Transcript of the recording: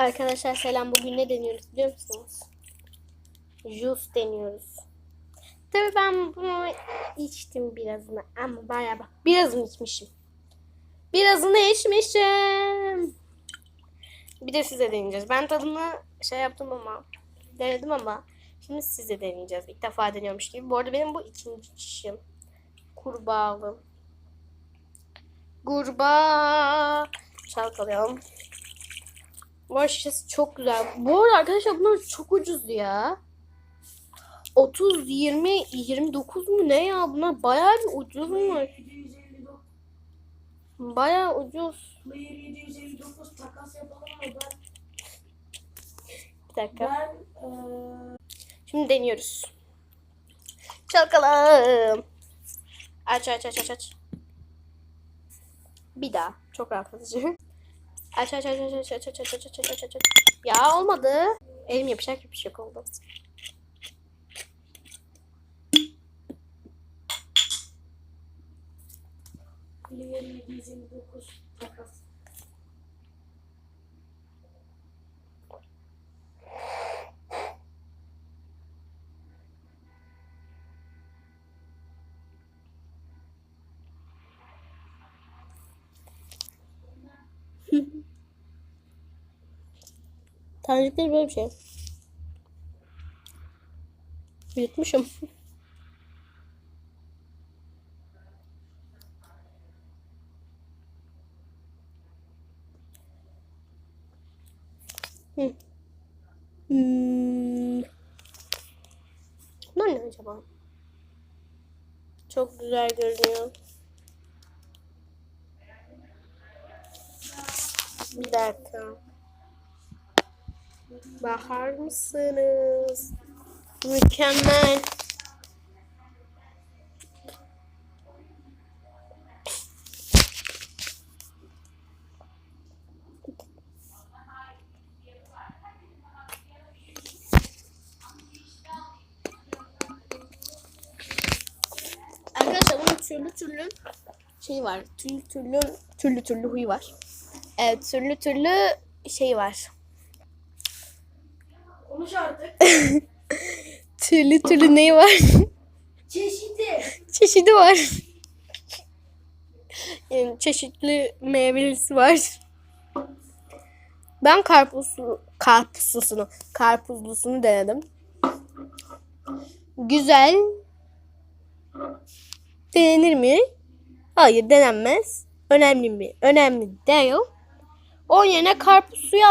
Arkadaşlar selam. Bugün ne deniyoruz biliyor musunuz? Juice deniyoruz. Tabii ben bunu içtim birazını ama bayağı bak. Birazını içmişim. Birazını içmişim. Bir de size deneyeceğiz. Ben tadını şey yaptım ama denedim ama şimdi size deneyeceğiz. İlk defa deniyormuş gibi. Bu arada benim bu ikinci çişim. Kurbağalı. Kurbağa. Çalkalayalım. Bu şişesi çok güzel. Bu arada arkadaşlar bunlar çok ucuz ya. 30, 20, 29 mu ne ya? Bunlar bayağı bir ucuzmuş. 759. Bayağı ucuz. Player 759 takas yapalım mı? Ben, Bir dakika. Şimdi deniyoruz. Çalkalım. Aç aç aç aç aç. Bir daha. Çok rahatlatıcı. Aç aç aç aç aç aç aç aç aç aç aç aç aç. Ya olmadı. Elim yapacak bir şey oldu. player 759 takas. Tanecikleri böyle bir şey. Yutmuşum. Hı. Hmm. Bunlar ne acaba? Çok güzel görünüyor. Bir dakika. Bakar mısınız? Mükemmel. Arkadaşlar bunun türlü türlü şey var. Türlü türlü türlü türlü huyu var. Evet, türlü türlü şey var. Konuş artık. Türlü türlü neyi var? Çeşidi. Çeşidi var. Yani çeşitli meyvelisi var. Ben karpuzlu, karpuzlusunu, karpuzlusunu denedim. Güzel. Denenir mi? Hayır denenmez. Önemli mi? Önemli değil. Onun yerine karpuz suyu